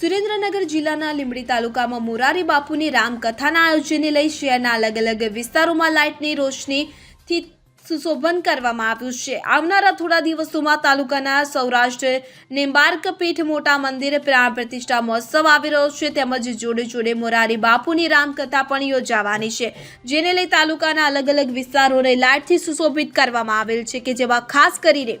સુરેન્દ્રનગર જિલ્લાના લીંબડી તાલુકામાં મોરારી બાપુની રામકથાના આયોજનને લઈ શહેરના અલગ અલગ વિસ્તારોમાં લાઇટની રોશનીથી સુશોભન કરવામાં આવ્યું છે. આવનારા થોડા દિવસોમાં તાલુકાના સૌરાષ્ટ્ર નિંબાર્ક પીઠ મોટા મંદિર પ્રાણ પ્રતિષ્ઠા મહોત્સવ આવી રહ્યો છે. તેમજ જોડે જોડે મોરારી બાપુની રામકથા પણ યોજાવાની છે, જેને લઈ તાલુકાના અલગ અલગ વિસ્તારોને લાઇટથી સુશોભિત કરવામાં આવેલ છે કે જેમાં ખાસ કરીને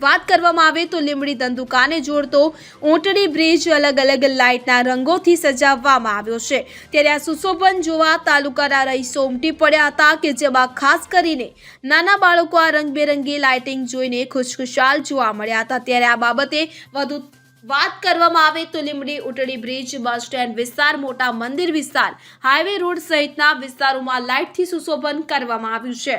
વાત કરવામાં આવે તો લીમડી ધંધુકાને જોડતો ઊંટડી બ્રિજ અલગ અલગ લાઇટના રંગોથી સજાવવામાં આવ્યો છે. ત્યારે આ સુશોભન જોવા તાલુકાના રહીશો ઉમટી પડ્યા હતા કે જેમાં ખાસ કરીને નાના બાળકો આ રંગબેરંગી લાઇટિંગ જોઈને ખુશખુશાલ જોવા મળ્યા હતા. ત્યારે આ બાબતે વધુ વાત કરવામાં આવે તો Limdi Utdi bridge bus stand વિસ્તાર, મોટા મંદિર વિસ્તાર, હાઈવે રોડ સહિતના વિસ્તારોમાં લાઇટથી સુશોભન કરવામાં આવ્યું છે.